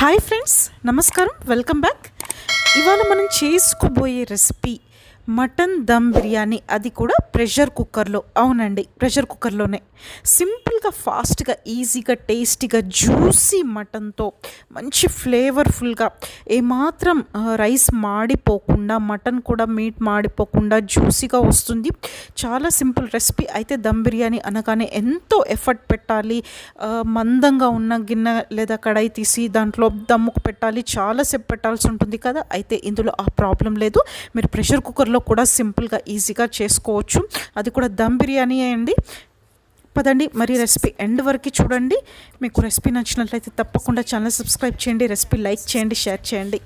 Hi friends నమస్కారం welcome back. ఇవాళ మనం చేసుకోబోయే రెసిపీ మటన్ దమ్ బిర్యానీ అది కూడా ప్రెషర్ కుక్కర్లో. అవునండి ప్రెషర్ కుక్కర్లోనే. సింపుల్గా ఫాస్ట్గా ఈజీగా టేస్టీగా జ్యూసీ మటన్తో మంచి ఫ్లేవర్ఫుల్గా ఏమాత్రం రైస్ మాడిపోకుండా మటన్ కూడా మీట్ మాడిపోకుండా జ్యూసీగా వస్తుంది. చాలా సింపుల్ రెసిపీ. అయితే దమ్ బిర్యానీ అనగానే ఎంతో ఎఫర్ట్ పెట్టాలి. మందంగా ఉన్న గిన్నె లేదా కడాయి తీసి దాంట్లో దమ్ముకు పెట్టాలి. చాలాసేపు పెట్టాల్సి ఉంటుంది కదా. అయితే ఇందులో ఆ ప్రాబ్లం లేదు. మీరు ప్రెషర్ కుక్కర్లో కూడా సింపుల్గా ఈజీగా చేసుకోవచ్చు. అది కూడా దమ్ బిర్యానీ అండి. పదండి మరి రెసిపీ ఎండ్ వరకు చూడండి. మీకు రెసిపీ నచ్చినట్లయితే తప్పకుండా ఛానల్ సబ్స్క్రైబ్ చేయండి రెసిపీ లైక్ చేయండి షేర్ చేయండి.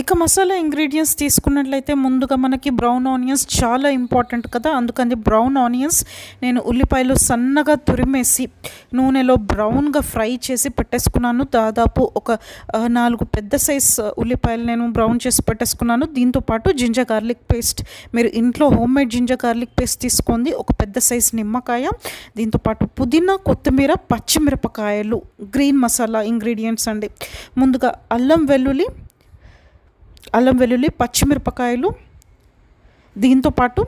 ఇక మసాలా ఇంగ్రీడియంట్స్ తీసుకున్నట్లయితే ముందుగా మనకి బ్రౌన్ ఆనియన్స్ చాలా ఇంపార్టెంట్ కదా. అందుకని బ్రౌన్ ఆనియన్స్ నేను ఉల్లిపాయలు సన్నగా తురిమేసి నూనెలో బ్రౌన్గా ఫ్రై చేసి పెట్టేసుకున్నాను. దాదాపు ఒక నాలుగు పెద్ద సైజ్ ఉల్లిపాయలు నేను బ్రౌన్ చేసి పెట్టేసుకున్నాను. దీంతో పాటు జింజర్ గార్లిక్ పేస్ట్ మీరు ఇంట్లో home made ginger garlic paste తీసుకోండి. ఒక పెద్ద సైజ్ నిమ్మకాయ. దీంతో పాటు పుదీనా కొత్తిమీర పచ్చిమిరపకాయలు గ్రీన్ మసాలా ఇంగ్రీడియంట్స్ అండి. ముందుగా అల్లం వెల్లుల్లి అల్లం వెల్లుల్లి పచ్చిమిరపకాయలు దీంతోపాటు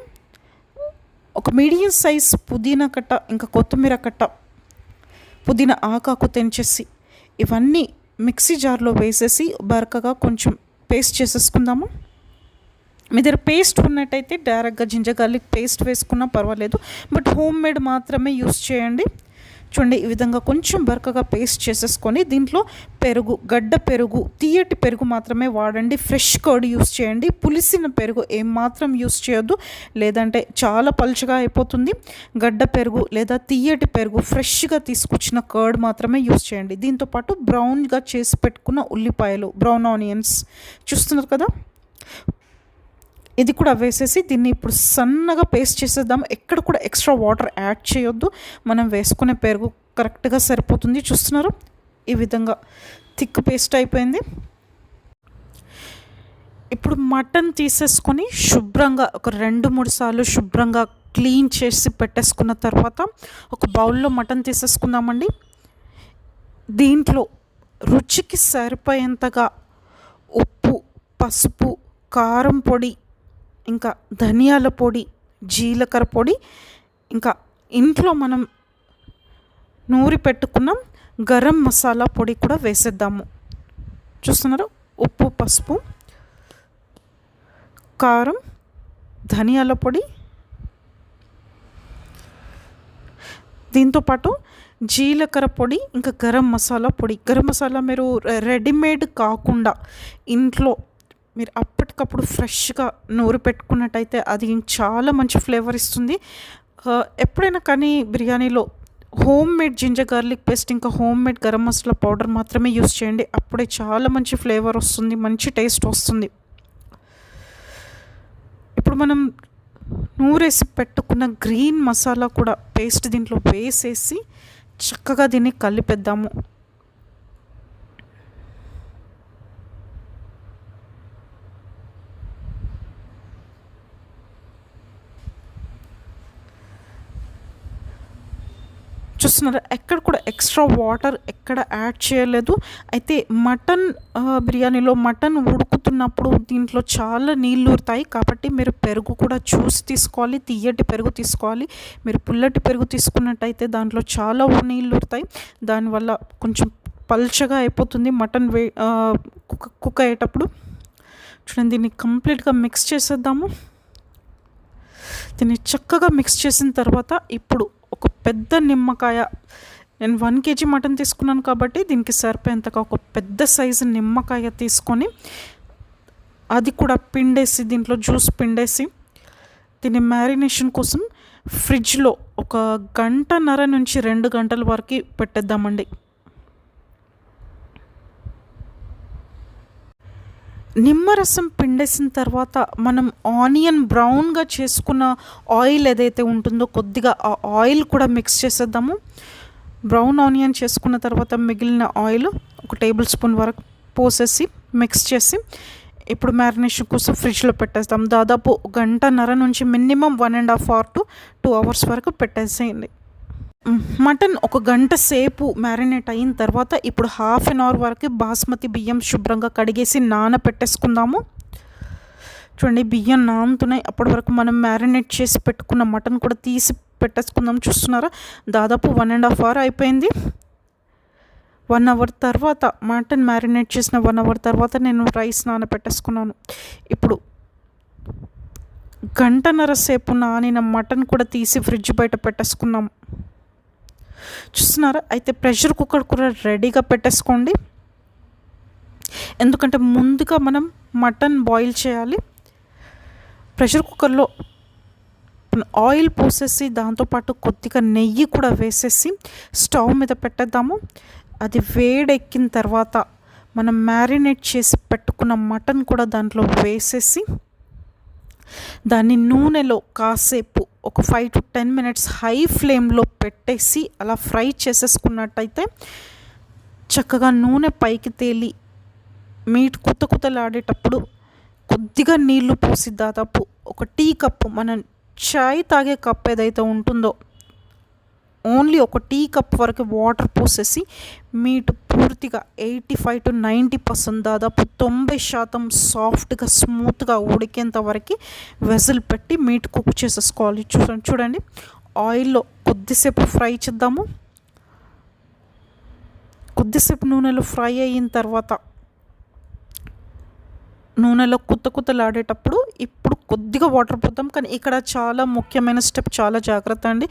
ఒక మీడియం సైజ్ పుదీనా కట్ట ఇంకా కొత్తిమీర కట్ట పుదీనా ఆకాకు తెంచేసి ఇవన్నీ మిక్సీ జార్లో వేసేసి బరకగా కొంచెం పేస్ట్ చేసేసుకుందాము. మీ దగ్గర పేస్ట్ ఉన్నట్టయితే డైరెక్ట్గా జింజర్ గార్లిక్ పేస్ట్ వేసుకున్నా పర్వాలేదు బట్ హోమ్ మేడ్ మాత్రమే యూస్ చేయండి. చూడండి ఈ విధంగా కొంచెం బరకగా పేస్ట్ చేసేసుకొని దీంట్లో పెరుగు గడ్డ పెరుగు తీయటి పెరుగు మాత్రమే వాడండి. ఫ్రెష్ కర్డ్ యూస్ చేయండి. పులిసిన పెరుగు ఏం మాత్రం యూస్ చేయొద్దు. లేదంటే చాలా పలుచగా అయిపోతుంది. గడ్డ పెరుగు లేదా తీయటి పెరుగు ఫ్రెష్గా తీసుకొచ్చిన కర్డ్ మాత్రమే యూస్ చేయండి. దీంతోపాటు బ్రౌన్గా చేసి పెట్టుకున్న ఉల్లిపాయలు బ్రౌన్ ఆనియన్స్ చూస్తున్నారు కదా? ఇది కూడా వేసేసి దీన్ని ఇప్పుడు సన్నగా పేస్ట్ చేసేద్దాం. ఎక్కడ కూడా ఎక్స్ట్రా వాటర్ యాడ్ చేయొద్దు. మనం వేసుకునే పెరుగు కరెక్ట్గా సరిపోతుంది. చూస్తున్నారు? ఈ విధంగా థిక్ పేస్ట్ అయిపోయింది. ఇప్పుడు మటన్ తీసేసుకొని శుభ్రంగా ఒక రెండు మూడు సార్లు శుభ్రంగా క్లీన్ చేసి పెట్టేసుకున్న తర్వాత ఒక బౌల్లో మటన్ తీసేసుకుందామండి. దీంట్లో రుచికి సరిపోయేంతగా ఉప్పు పసుపు కారం పొడి ఇంకా ధనియాల పొడి జీలకర్ర పొడి ఇంకా ఇంట్లో మనం నూరి పెట్టుకున్న గరం మసాలా పొడి కూడా వేసేద్దాము. చూస్తున్నారు? ఉప్పు పసుపు కారం ధనియాల పొడి. దీంతోపాటు జీలకర్ర పొడి ఇంకా గరం మసాలా పొడి. గరం మసాలా మీరు రెడీమేడ్ కాకుండా ఇంట్లో మీరు అప్పటికప్పుడు ఫ్రెష్గా నూరి పెట్టుకున్నట్టయితే అది చాలా మంచి ఫ్లేవర్ ఇస్తుంది. ఎప్పుడైనా కానీ బిర్యానీలో home made ginger garlic paste ఇంకా home made garam masala powder మాత్రమే యూస్ చేయండి. అప్పుడే చాలా మంచి ఫ్లేవర్ వస్తుంది మంచి టేస్ట్ వస్తుంది. ఇప్పుడు మనం నూరేసి పెట్టుకున్న గ్రీన్ మసాలా కూడా పేస్ట్ దీంట్లో వేసేసి చక్కగా దీన్ని కలిపేద్దాము. చూస్తున్నారా. ఎక్కడ కూడా ఎక్స్ట్రా వాటర్ ఎక్కడ యాడ్ చేయలేదు. అయితే మటన్ బిర్యానీలో మటన్ ఉడుకుతున్నప్పుడు దీంట్లో చాలా నీళ్ళు ఊరుతాయి. కాబట్టి మీరు పెరుగు కూడా చూసి తీసుకోవాలి. తీయటి పెరుగు తీసుకోవాలి. మీరు పుల్లటి పెరుగు తీసుకున్నట్టయితే దాంట్లో చాలా నీళ్ళు ఊరుతాయి. దానివల్ల కొంచెం పల్చగా అయిపోతుంది మటన్ వే కుక్ కుక్ అయ్యేటప్పుడు. చూడండి దీన్ని కంప్లీట్గా మిక్స్ చేసేద్దాము. దీన్ని చక్కగా మిక్స్ చేసిన తర్వాత ఇప్పుడు ఒక పెద్ద నిమ్మకాయ. నేను వన్ కేజీ మటన్ తీసుకున్నాను కాబట్టి దీనికి సరిపోయేంతగా ఒక పెద్ద సైజు నిమ్మకాయ తీసుకొని అది కూడా పిండేసి దీంట్లో జ్యూస్ పిండేసి దీన్ని మ్యారినేషన్ కోసం ఫ్రిడ్జ్లో ఒక గంటన్నర నుంచి రెండు గంటల వరకు పెట్టేద్దామండి. నిమ్మరసం పిండేసిన తర్వాత మనం ఆనియన్ బ్రౌన్గా చేసుకున్న ఆయిల్ ఏదైతే ఉంటుందో కొద్దిగా ఆ ఆయిల్ కూడా మిక్స్ చేసేద్దాము. బ్రౌన్ ఆనియన్ చేసుకున్న తర్వాత మిగిలిన ఆయిల్ ఒక టేబుల్ స్పూన్ వరకు పోసేసి మిక్స్ చేసి ఇప్పుడు మ్యారినేషన్ కోసం ఫ్రిడ్జ్లో పెట్టేస్తాం. దాదాపు గంటన్నర నుంచి minimum one and half hour to two hours వరకు పెట్టేసేయండి. మటన్ ఒక గంట సేపు మ్యారినేట్ అయిన తర్వాత ఇప్పుడు హాఫ్ అన్ అవర్ వరకు బాస్మతి బియ్యం శుభ్రంగా కడిగేసి నానపెట్టేసుకుందాము. చూడండి బియ్యం నానుతున్నాయి. అప్పటి వరకు మనం మ్యారినేట్ చేసి పెట్టుకున్న మటన్ కూడా తీసి పెట్టేసుకుందాం. చూస్తున్నారా? దాదాపు వన్ అండ్ హాఫ్ అవర్ అయిపోయింది. వన్ అవర్ తర్వాత మటన్ మ్యారినేట్ చేసిన వన్ అవర్ తర్వాత నేను రైస్ నానబెట్టేసుకున్నాను ఇప్పుడు గంటన్నర సేపు నానిన మటన్ కూడా తీసి ఫ్రిడ్జ్ బయట పెట్టేసుకున్నాం. చూస్తున్నారా? అయితే ప్రెషర్ కుక్కర్ కూడా రెడీగా పెట్టేసుకోండి. ఎందుకంటే ముందుగా మనం మటన్ బాయిల్ చేయాలి. ప్రెషర్ కుక్కర్లో ఆయిల్ పోసేసి దాంతోపాటు కొద్దిగా నెయ్యి కూడా వేసేసి స్టవ్ మీద పెట్టేద్దాము. అది వేడెక్కిన తర్వాత మనం మ్యారినేట్ చేసి పెట్టుకున్న మటన్ కూడా దాంట్లో వేసేసి దాన్ని నూనెలో కాసేపు ఒక five to ten minutes high ఫ్లేమ్లో పెట్టేసి అలా ఫ్రై చేసేసుకున్నట్టయితే చక్కగా నూనె పైకి తేలి మీట్ కుత్త కుతలాడేటప్పుడు కొద్దిగా నీళ్ళు పోసి దాదాపు ఒక టీ కప్పు మనం చాయ్ తాగే కప్పు ఏదైతే ఉంటుందో ఓన్లీ ఒక టీ కప్ వరకు వాటర్ పోసేసి మీట్ పూర్తిగా eighty five to ninety percent దాదాపు తొంభై శాతం సాఫ్ట్గా స్మూత్గా ఉడికేంత వరకు వెజల్ పెట్టి మీట్ కుక్ చేసేసుకోవాలి. చూడండి చూడండి. ఆయిల్లో కొద్దిసేపు ఫ్రై చేద్దాము. కొద్దిసేపు నూనెలో ఫ్రై అయిన తర్వాత నూనెలో కుత్త కుత్తలాడేటప్పుడు ఇప్పుడు కొద్దిగా వాటర్ పోతాం కానీ ఇక్కడ చాలా ముఖ్యమైన స్టెప్ చాలా జాగ్రత్త అండి.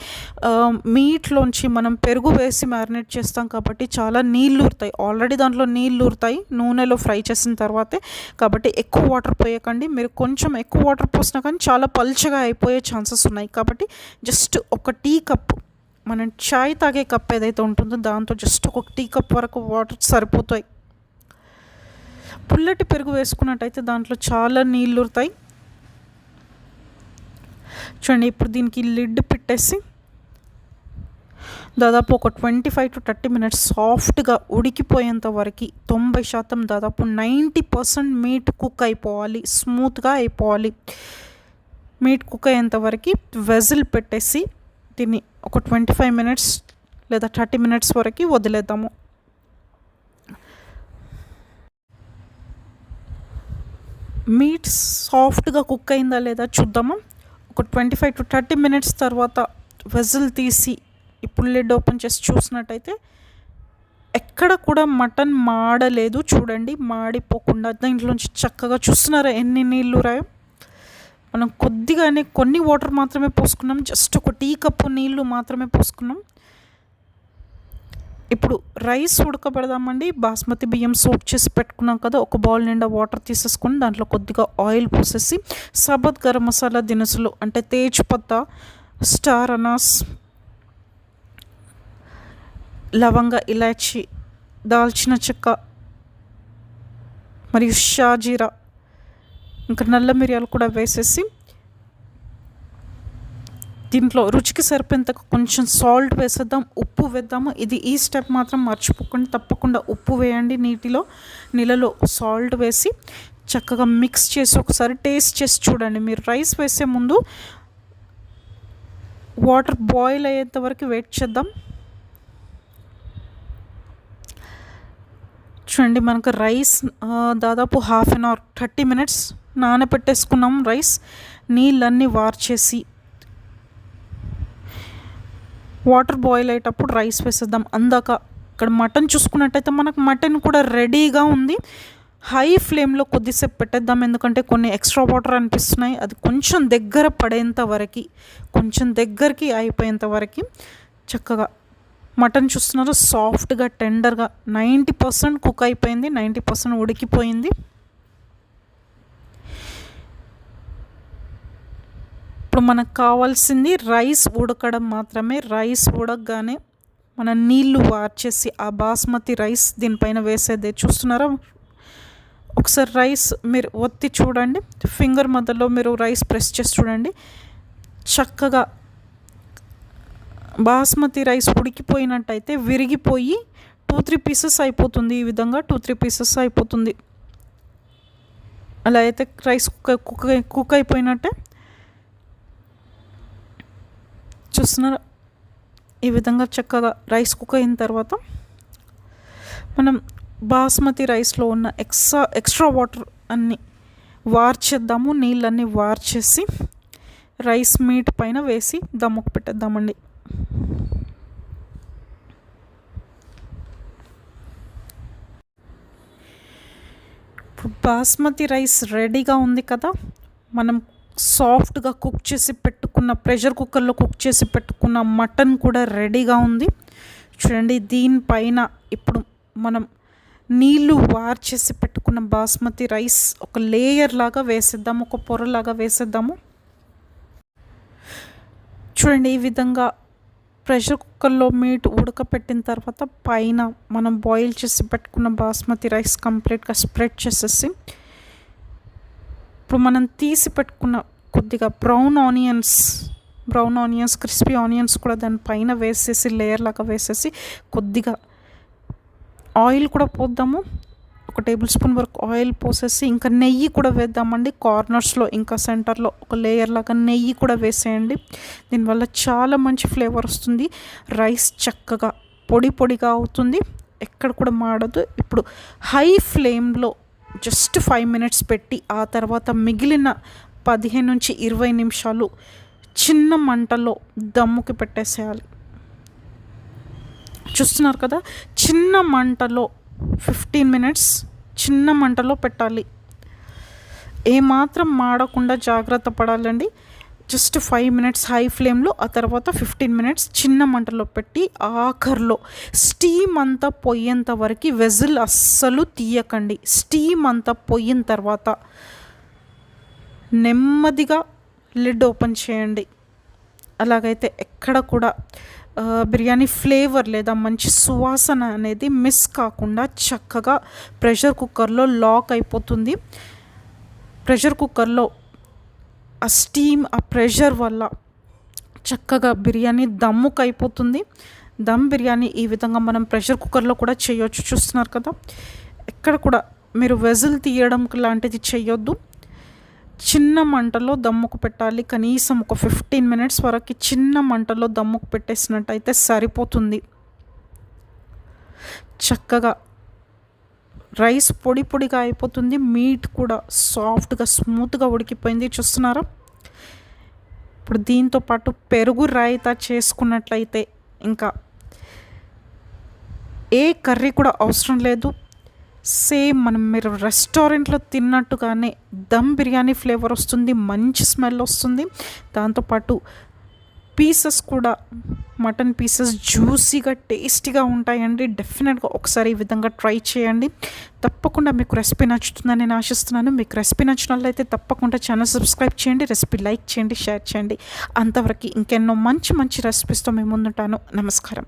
మీట్లోంచి మనం పెరుగు వేసి మ్యారినేట్ చేస్తాం కాబట్టి చాలా నీళ్ళు ఊరుతాయి. ఆల్రెడీ దాంట్లో నీళ్ళు ఊరుతాయి. నూనెలో ఫ్రై చేసిన తర్వాతే. కాబట్టి ఎక్కువ వాటర్ పోయకండి. మీరు కొంచెం ఎక్కువ వాటర్ పోసినా కానీ చాలా పల్చగా అయిపోయే ఛాన్సెస్ ఉన్నాయి. కాబట్టి జస్ట్ ఒక టీ కప్ మనం చాయ్ తాగే కప్ ఏదైతే ఉంటుందో దాంతో జస్ట్ ఒక టీ కప్ వరకు వాటర్ సరిపోతాయి. పుల్లటి పెరుగు వేసుకున్నట్టయితే దాంట్లో చాలా నీళ్ళు ఉరుతాయి. చూడండి ఇప్పుడు దీనికి లిడ్ పెట్టేసి దాదాపు ఒక twenty five to thirty minutes సాఫ్ట్గా ఉడికిపోయేంత వరకు తొంభై శాతం దాదాపు నైంటీ పర్సెంట్ మీట్ కుక్ అయిపోవాలి స్మూత్గా అయిపోవాలి. మీట్ కుక్ అయ్యేంత వరకు వెజిల్ పెట్టేసి దీన్ని ఒక ట్వంటీ ఫైవ్ మినిట్స్ లేదా థర్టీ మినిట్స్ వరకు వదిలేద్దాము. మీట్ సాఫ్ట్గా కుక్ అయిందా లేదా చూద్దామా? ఒక twenty five to thirty minutes తర్వాత వెజిల్ తీసి ఇప్పుడు లిడ్ ఓపెన్ చేసి చూసినట్టయితే ఎక్కడ కూడా మటన్ మాడలేదు. చూడండి మాడిపోకుండా దీంట్లోంచి చక్కగా చూస్తున్నారా ఎన్ని నీళ్ళు రాయో? మనం కొద్దిగానే కొన్ని వాటర్ మాత్రమే పోసుకున్నాం. జస్ట్ ఒక టీ కప్పు నీళ్ళు మాత్రమే పోసుకున్నాం. ఇప్పుడు రైస్ ఉడకబెడదామండి. బాస్మతి బియ్యం సోప్ చేసి పెట్టుకున్నాం కదా ఒక బౌల్ నిండా వాటర్ తీసేసుకొని దాంట్లో కొద్దిగా ఆయిల్ పోసేసి సబత్ గరం మసాలా దినుసులు అంటే తేజ్పత్త స్టార్ అనాస్ లవంగ ఇలాచి దాల్చిన చెక్క మరియు షాజీరా ఇంకా నల్ల మిరియాలు కూడా వేసేసి దీంట్లో రుచికి సరిపోయేంత కొంచెం సాల్ట్ వేసేద్దాం ఉప్పు వేద్దాము. ఇది ఈ స్టెప్ మాత్రం మర్చిపోకుండా తప్పకుండా ఉప్పు వేయండి నీటిలో. నీళ్ళలో సాల్ట్ వేసి చక్కగా మిక్స్ చేసి ఒకసారి టేస్ట్ చేసి చూడండి. మీరు రైస్ వేసే ముందు వాటర్ బాయిల్ అయ్యేంత వరకు వెయిట్ చేద్దాం. చూడండి మనకు రైస్ దాదాపు half an hour thirty minutes నానబెట్టేసుకున్నాం rice నీళ్ళన్నీ వార్చేసి వాటర్ బాయిల్ అయ్యేటప్పుడు రైస్ వేసేద్దాం. అందాక ఇక్కడ మటన్ చూసుకున్నట్టయితే మనకు మటన్ కూడా రెడీగా ఉంది. హై ఫ్లేమ్లో కొద్దిసేపు పెట్టేద్దాం. ఎందుకంటే కొన్ని ఎక్స్ట్రా వాటర్ అనిపిస్తున్నాయి. అది కొంచెం దగ్గర పడేంత వరకు కొంచెం దగ్గరికి అయిపోయేంత వరకు చక్కగా మటన్ చూస్తున్నారు. సాఫ్ట్గా టెండర్గా నైంటీ పర్సెంట్ కుక్ అయిపోయింది. నైంటీ పర్సెంట్ ఉడికిపోయింది. ఇప్పుడు మనకు కావాల్సింది రైస్ ఉడకడం మాత్రమే. రైస్ ఉడకగానే మన నీళ్ళు వార్చేసి ఆ బాస్మతి రైస్ దీనిపైన వేసేదే. చూస్తున్నారా? ఒకసారి రైస్ మీరు ఒత్తి చూడండి. ఫింగర్ మధ్యలో మీరు రైస్ ప్రెస్ చేసి చూడండి. చక్కగా బాస్మతి రైస్ ఉడికిపోయినట్టయితే విరిగిపోయి టూ త్రీ పీసెస్ అయిపోతుంది. ఈ విధంగా టూ త్రీ పీసెస్ అయిపోతుంది. అలా అయితే రైస్ కుక్ కుక్ కుక్ అయిపోయినట్టే. చూస్తున్నారు. ఈ విధంగా చక్కగా రైస్ కుక్ అయిన తర్వాత మనం బాస్మతి రైస్లో ఉన్న ఎక్స్ట్రా ఎక్స్ట్రా వాటర్ అన్నీ వార్చేద్దాము. నీళ్ళన్నీ వార్చేసి రైస్ మీట్ పైన వేసి దమ్ముకు పెట్టేద్దామండి. బాస్మతి రైస్ రెడీగా ఉంది కదా. మనం సాఫ్ట్గా కుక్ చేసి పెట్టుకున్న ప్రెషర్ కుక్కర్లో కుక్ చేసి పెట్టుకున్న మటన్ కూడా రెడీగా ఉంది. చూడండి దీనిపైన ఇప్పుడు మనం నీళ్ళు వార్ చేసి పెట్టుకున్న బాస్మతి రైస్ ఒక లేయర్ లాగా వేసేద్దాము ఒక పొరలాగా వేసేద్దాము. చూడండి ఈ విధంగా ప్రెషర్ కుక్కర్లో మీట్ ఉడకపెట్టిన తర్వాత పైన మనం బాయిల్ చేసి పెట్టుకున్న బాస్మతి రైస్ కంప్లీట్గా స్ప్రెడ్ చేసేసి ఇప్పుడు మనం తీసి పెట్టుకున్న కొద్దిగా brown onions brown onions crispy onions కూడా దాని పైన వేసేసి లేయర్ లాగా వేసేసి కొద్దిగా ఆయిల్ కూడా పోద్దాము. ఒక టేబుల్ స్పూన్ వరకు ఆయిల్ పోసేసి ఇంకా నెయ్యి కూడా వేద్దామండి. కార్నర్స్లో ఇంకా సెంటర్లో ఒక లేయర్ లాగా నెయ్యి కూడా వేసేయండి. దీనివల్ల చాలా మంచి ఫ్లేవర్ వస్తుంది. రైస్ చక్కగా పొడి పొడిగా అవుతుంది. ఎక్కడ కూడా మాడదు. ఇప్పుడు హై ఫ్లేమ్లో జస్ట్ ఫైవ్ మినిట్స్ పెట్టి ఆ తర్వాత మిగిలిన పదిహేను నుంచి ఇరవై నిమిషాలు చిన్న మంటలో దమ్ముకి పెట్టేసేయాలి. చూస్తున్నారు కదా? చిన్న మంటలో ఫిఫ్టీన్ మినిట్స్ చిన్న మంటలో పెట్టాలి. ఏమాత్రం మాడకుండా జాగ్రత్త పడాలండి. జస్ట్ ఫైవ్ మినిట్స్ హై ఫ్లేమ్లో ఆ తర్వాత ఫిఫ్టీన్ మినిట్స్ చిన్న మంటలో పెట్టి ఆఖర్లో. స్టీమ్ అంతా పోయేంత వరకు వెజిల్ అస్సలు తీయకండి. స్టీమ్ అంతా పోయిన తర్వాత నెమ్మదిగా లిడ్ ఓపెన్ చేయండి. అలాగైతే ఎక్కడ కూడా బిర్యానీ ఫ్లేవర్ లేదా మంచి సువాసన అనేది మిస్ కాకుండా చక్కగా ప్రెషర్ కుక్కర్లో లాక్ అయిపోతుంది. ప్రెషర్ కుక్కర్లో ఆ స్టీమ్ ఆ ప్రెషర్ వల్ల చక్కగా బిర్యానీ దమ్ముకు అయిపోతుంది దమ్ బిర్యానీ ఈ విధంగా మనం ప్రెషర్ కుక్కర్లో కూడా చేయొచ్చు. చూస్తున్నారు కదా? ఎక్కడ కూడా మీరు వెజిల్ తీయడం లాంటిది చేయొద్దు. చిన్న మంటలో దమ్ముకు పెట్టాలి. కనీసం ఒక ఫిఫ్టీన్ మినిట్స్ వరకు చిన్న మంటలో దమ్ముకు పెట్టేసినట్టయితే సరిపోతుంది. చక్కగా రైస్ పొడి పొడిగా అయిపోతుంది. మీట్ కూడా సాఫ్ట్గా స్మూత్గా ఉడికిపోయింది. చూస్తున్నారా? ఇప్పుడు దీంతో పాటు పెరుగు రాయితా చేసుకున్నట్లయితే ఇంకా ఏ కర్రీ కూడా అవసరం లేదు. సేమ్ మనం మీరు రెస్టారెంట్లో తిన్నట్టుగానే దమ్ బిర్యానీ ఫ్లేవర్ వస్తుంది. మంచి స్మెల్ వస్తుంది. దాంతోపాటు పీసెస్ కూడా మటన్ పీసెస్ జ్యూసీగా టేస్టీగా ఉంటాయండి. డెఫినెట్గా ఒకసారి ఈ విధంగా ట్రై చేయండి. తప్పకుండా మీకు రెసిపీ నచ్చుతుందని నేను ఆశిస్తున్నాను. మీకు రెసిపీ నచ్చినట్లయితే తప్పకుండా ఛానల్ సబ్స్క్రైబ్ చేయండి రెసిపీ లైక్ చేయండి షేర్ చేయండి. అంతవరకు ఇంకెన్నో మంచి మంచి రెసిపీస్తో మేము ముందుంటాను. నమస్కారం.